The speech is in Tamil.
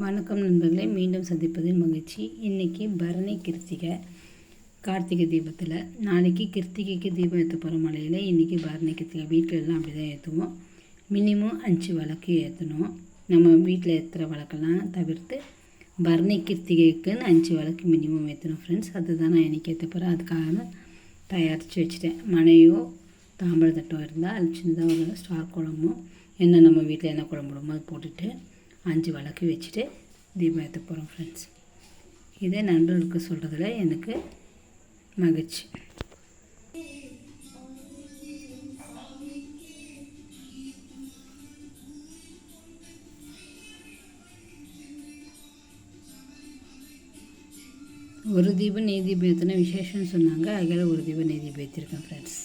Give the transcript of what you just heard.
வணக்கம் நண்பர்களை மீண்டும் சந்திப்பதில் மகிழ்ச்சி. இன்றைக்கி பரணி கிருத்திகை கார்த்திகை தீபத்தில் நாளைக்கு கிருத்திகைக்கு தீபம் ஏற்ற போகிற மலையில் இன்றைக்கி பரணி கிருத்திகை வீட்டில் எல்லாம் அப்படி தான் ஏற்றுவோம் மினிமம் அஞ்சு விளக்கு ஏற்றணும் நம்ம வீட்டில் ஏற்றுற விளக்கெல்லாம் தவிர்த்து பரணி கிருத்திகைக்குன்னு அஞ்சு விளக்கு மினிமம் ஏற்றணும் ஃப்ரெண்ட்ஸ் அதுதான் நான் இன்றைக்கி ஏற்ற போகிறேன் அதுக்காக தயாரித்து வச்சுட்டேன். மனையோ தாம்பழத்தட்டோ இருந்தால் அது சின்னதாக ஒரு ஸ்டார் குழம்பும் என்ன நம்ம வீட்டில் என்ன குழம்பு விடுமோ அது போட்டுட்டு அஞ்சு விளக்கு வச்சுட்டு தீபம் ஏற்ற போகிறோம் ஃப்ரெண்ட்ஸ் இதே நண்பர்களுக்கு சொல்கிறதுல எனக்கு மகிழ்ச்சி. ஒரு தீபம் நெய் தீபம் ஏற்றின விசேஷம்னு சொன்னாங்க. அதில் ஒரு தீபம் நெய் தீபம் ஏற்றிருக்கேன் ஃப்ரெண்ட்ஸ்